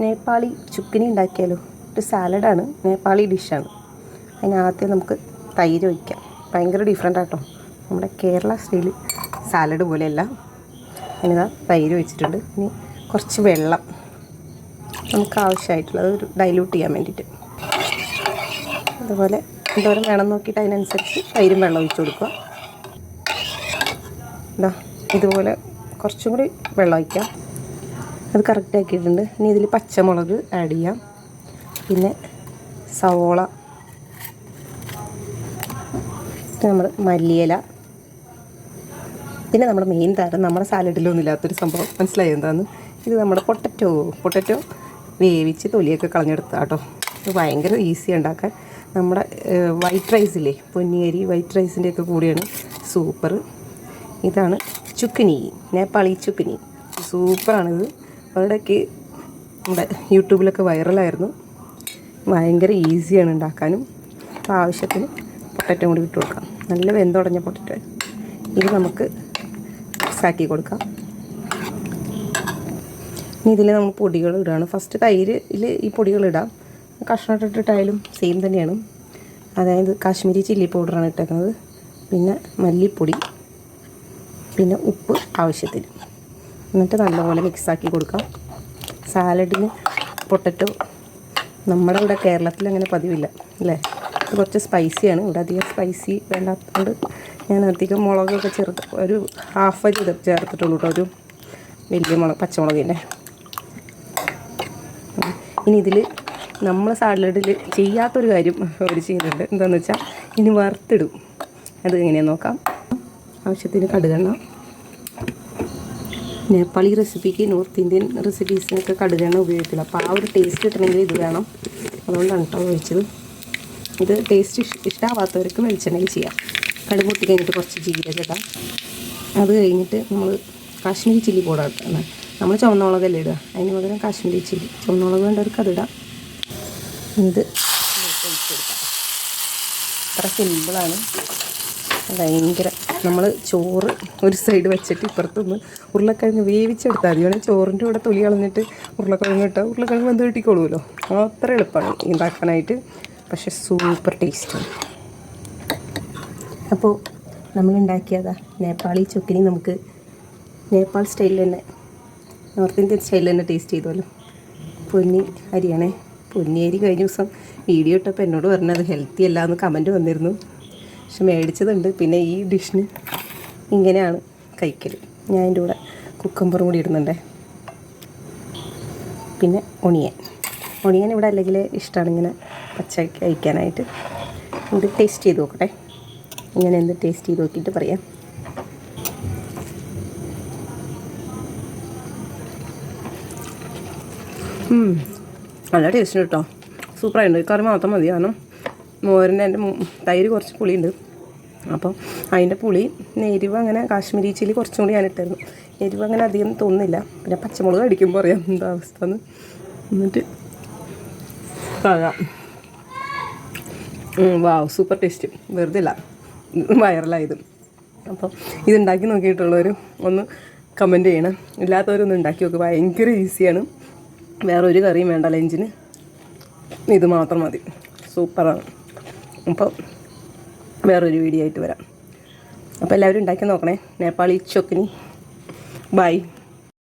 നേപ്പാളി ചുക്കിനി ഉണ്ടാക്കിയാലോ? ഒരു സാലഡാണ്. നേപ്പാളി ഡിഷാണ്. അതിനകത്ത് നമുക്ക് തൈര് ഒഴിക്കാം. ഭയങ്കര ഡിഫറെന്റ് ആട്ടോ. നമ്മുടെ കേരള സ്റ്റൈൽ സാലഡ് പോലെയല്ല. അതിനിതാ തൈര് ഒഴിച്ചിട്ടുണ്ട്. ഇനി കുറച്ച് വെള്ളം നമുക്ക് ആവശ്യമായിട്ടുള്ളത് ഒരു ഡൈല്യൂട്ട് ചെയ്യാൻ വേണ്ടിയിട്ട്. അതുപോലെ എന്തോരം വേണം നോക്കിയിട്ട് അതിനനുസരിച്ച് തൈരും വെള്ളം ഒഴിച്ച് കൊടുക്കുക. ഇതാ ഇതുപോലെ കുറച്ചും കൂടി വെള്ളം ഒഴിക്കാം. അത് കറക്റ്റ് ആക്കിയിട്ടുണ്ട്. ഇനി ഇതിൽ പച്ചമുളക് ആഡ് ചെയ്യാം. പിന്നെ സവോള. നമ്മൾ മല്ലിയില. പിന്നെ നമ്മുടെ മെയിൻ താരം നമ്മുടെ സാലഡിലൊന്നും ഇല്ലാത്തൊരു സംഭവം. മനസ്സിലായി എന്താന്ന്? ഇത് നമ്മുടെ പൊട്ടറ്റോ പൊട്ടറ്റോ വേവിച്ച് തൊലിയൊക്കെ കളഞ്ഞെടുത്ത കേട്ടോ ഇത് ഭയങ്കര ഈസി ഉണ്ടാക്കാൻ. നമ്മുടെ വൈറ്റ് റൈസില്ലേ പൊന്നിയരി വൈറ്റ് റൈസിന്റെയൊക്കെ കൂടിയാണ്. സൂപ്പർ ഇതാണ് ചുക്കിനി. നേപ്പാളി ചുക്കിനി. സൂപ്പറാണിത് അവിടെയൊക്കെ നമ്മുടെ യൂട്യൂബിലൊക്കെ വൈറലായിരുന്നു. ഭയങ്കര ഈസിയാണ് ഉണ്ടാക്കാനും. അപ്പോൾ ആവശ്യത്തിന് പൊട്ടറ്റോ കൂടി ഇട്ട് കൊടുക്കാം. നല്ല വെന്തുടഞ്ഞ പൊട്ടറ്റോ ഇത് നമുക്ക് മിക്സാക്കി കൊടുക്കാം. ഇനി ഇതിൽ നമ്മൾ പൊടികൾ ഇടുകയാണ് ഫസ്റ്റ് തൈരിൽ ഈ പൊടികൾ ഇടാം. കഷ്ണം ഇട്ടിട്ടായാലും സെയിം തന്നെയാണ്. അതായത് കാശ്മീരി ചില്ലി പൗഡറാണ് ഇട്ടേക്കുന്നത്. പിന്നെ മല്ലിപ്പൊടി. പിന്നെ ഉപ്പ് ആവശ്യത്തിന്. എന്നിട്ട് നല്ലപോലെ മിക്സാക്കി കൊടുക്കാം. സാലഡിന് പൊട്ടറ്റോ. നമ്മുടെ ഇവിടെ കേരളത്തിൽ അങ്ങനെ പതിവില്ല അല്ലേ? ഇത് കുറച്ച് സ്പൈസിയാണ് ഇവിടെ അധികം സ്പൈസി വേണ്ടാത്തതുകൊണ്ട് ഞാൻ അധികം മുളകൊക്കെ ചേർത്ത് ഒരു ഹാഫ് ഇത് ചേർത്തിട്ടുള്ളൂ കേട്ടോ ഒരു വലിയ മുളക് പച്ചമുളകിന്റെ ഇനി ഇതിൽ നമ്മൾ സാലഡിൽ ചെയ്യാത്തൊരു കാര്യം അവർ ചെയ്യുന്നുണ്ട്. എന്താണെന്ന് വെച്ചാൽ ഇനി വറുത്തിടും. അത് എങ്ങനെയാണെന്ന് നോക്കാം. ആവശ്യത്തിന് കടുകെണ്ണ. നേപ്പാളി റെസിപ്പിക്ക് നോർത്ത് ഇന്ത്യൻ റെസിപ്പീസിനൊക്കെ കടുകെണ്ണ ഉപയോഗിക്കില്ല അപ്പോൾ ആ ഒരു ടേസ്റ്റ് കിട്ടണമെങ്കിൽ ഇത് വേണം. അതുകൊണ്ടാണ് കേട്ടോ ഒഴിച്ചത് ഇത് ടേസ്റ്റ് ഇഷ്ടമാവാത്തവർക്ക് വെളിച്ചെണ്ണയിൽ ചെയ്യാം. കടുക് പൊട്ടി കഴിഞ്ഞിട്ട് കുറച്ച് ജീരകം ഇടാം. അത് കഴിഞ്ഞിട്ട് നമ്മൾ കാശ്മീരി ചില്ലി പൗഡർ ഇട്ടാണ് നമ്മൾ ചുവന്നമുളകല്ലേ ഇടുക. അതിന് പകരം കാശ്മീരി ചില്ലി ചുവന്നമുളക് വേണ്ടവർക്ക് അതിടാം ഇത് ഒഴിച്ചെടുക്കാം അത്ര സിമ്പിളാണ് ഭയങ്കര. നമ്മൾ ചോറ് ഒരു സൈഡ് വെച്ചിട്ട് ഇപ്പുറത്തുനിന്ന് ഉരുളക്കിഴങ്ങ് വേവിച്ചെടുത്താൽ മതി. വേണമെങ്കിൽ ചോറിന്റെ കൂടെ തൊലി കളഞ്ഞിട്ട് ഉരുളക്കിഴങ്ങ് ഇട്ടാൽ ഉരുളക്കിഴങ്ങ് വെന്ത് കിട്ടിക്കോളുമല്ലോ. അത്ര എളുപ്പമാണ് ഉണ്ടാക്കാനായിട്ട് പക്ഷേ സൂപ്പർ ടേസ്റ്റാണ് അപ്പോൾ നമ്മൾ ഉണ്ടാക്കിയതാ നേപ്പാളി ചുക്കിനി നമുക്ക് നേപ്പാൾ സ്റ്റൈലിൽ തന്നെ. നോർത്ത് ഇന്ത്യൻ സ്റ്റൈലിൽ തന്നെ ടേസ്റ്റ് ചെയ്തോല്ലോ പൊന്നി അരിയാണേ. പൊന്നി അരി കഴിഞ്ഞ ദിവസം വീഡിയോ ഇട്ടപ്പോൾ എന്നോട് പറഞ്ഞത് ഹെൽത്തി അല്ല എന്ന് കമന്റ് വന്നിരുന്നു. പക്ഷെ മേടിച്ചതുണ്ട്. പിന്നെ ഈ ഡിഷിന് ഇങ്ങനെയാണ് കഴിക്കൽ ഞാൻ അതിന്റെ കൂടെ കുക്കമ്പറും കൂടി ഇടുന്നുണ്ടേ. പിന്നെ ഒണിയൻ. ഒണിയൻ ഇവിടെ അല്ലെങ്കിൽ ഇഷ്ടമാണ് ഇങ്ങനെ പച്ച കഴിക്കാനായിട്ട്. ഇത് ടേസ്റ്റ് ചെയ്ത് നോക്കട്ടെ. ഇങ്ങനെ എന്ത് ടേസ്റ്റ് ചെയ്ത് നോക്കിയിട്ട് പറയാം. നല്ല ടേസ്റ്റ് കേട്ടോ. സൂപ്പറായിട്ടുണ്ട് കറി മാത്രം മതി കാരണം മോരിന്റെ എന്റെ തൈര് കുറച്ച് പുളിയുണ്ട്. അപ്പോൾ അതിന്റെ പുളി എരിവ് അങ്ങനെ കാശ്മീരി ചില്ലി കുറച്ചും കൂടി ഞാൻ എരിവ് അങ്ങനെ അധികം തോന്നുന്നില്ല. പിന്നെ പച്ചമുളക് അടിക്കുമ്പോൾ അറിയാം എന്താ അവസ്ഥ എന്ന് എന്നിട്ട് പറയാം വാവ് സൂപ്പർ ടേസ്റ്റ്. വെറുതെ ഇല്ല വൈറലായത്. അപ്പോൾ ഇതുണ്ടാക്കി നോക്കിയിട്ടുള്ളവർ ഒന്ന് കമന്റ് ചെയ്യണം. ഇല്ലാത്തവരൊന്ന് ഉണ്ടാക്കി നോക്കുക ഭയങ്കര ഈസിയാണ്. വേറെ ഒരു കറിയും വേണ്ട ലഞ്ചിന്. ഇത് മാത്രം മതി. സൂപ്പറാണ്. അപ്പോൾ വേറൊരു വീഡിയോ ആയിട്ട് വരാം. അപ്പോൾ എല്ലാവരും ഉണ്ടാക്കി നോക്കണേ. നേപ്പാളി ചൊക്കിനി. ബൈ